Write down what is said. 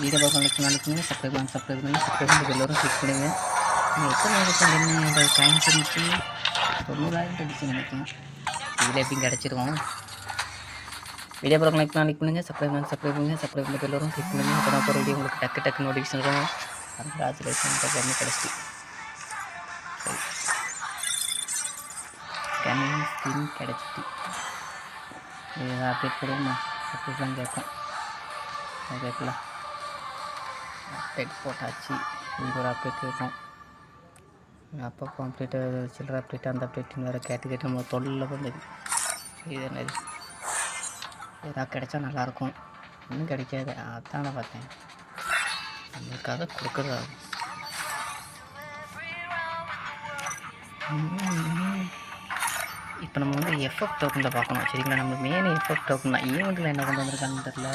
Video பார்க்க like நாளைக்கு subscribe பண்ணி சப்ஸ்கிரைப் பண்ணி சப்ஸ்கிரைப் பண்ணி எல்லோரும் கிளிக் பண்ணுங்கள் நீங்கள் எத்தனை இருக்கும் என்ன டைம் இருந்துச்சு தொண்ணூறாயிரம் அடிச்சு நினைக்கிறேன். இதில் எப்படியும் கிடச்சிருவோம். வீடியோ பார்க்க லைக் லைக் பண்ணுங்கள் சப்ஸ்கிரைப் பண்ணி சப்ஸ்கிரைப் பண்ணுங்கள் சப்ஸ்கிரைப் பண்ணி எல்லோரும் கிளிக் பண்ணுங்கள் அப்போ நான் போகிற வீடியோ உங்களுக்கு டக்கு டக்கு நோட்டிஃபிகேஷன் வரும். கங்க்ராச்சுலேஷன் எல்லாமே கிடச்சிட்டு சரி. கம்மிங் ஸ்கின் கிடச்சிட்டு. இது அப்டேட் போடுவோமா? அப்டேட்லாம் கேட்கும் அது கேட்கல அப்டேட் போட்டாச்சு இங்கே ஒரு அப்டேட் இருக்கும். அப்பப்போ அப்டேட்டு சில்லற அப்டேட் அந்த அப்டேட்னு வேறு கேட்டு கேட்டு நம்ம தொழிலில் வந்தது இது. என்னது? ஏதாவது கிடைச்சா நல்லாயிருக்கும் இன்னும் கிடைக்காது. அதான் நான் பார்த்தேன். நம்மளுக்காக கொடுக்குறதா? இப்போ நம்ம வந்து எஃப்எஃப் டோக்கனில் பார்க்கணும். சரிங்களா? நம்ம மெயின் எஃப்எஃப் டோக்கன் தான். ஈவெண்ட்டில் என்ன கொண்டு வந்திருக்காங்கன்னு தெரில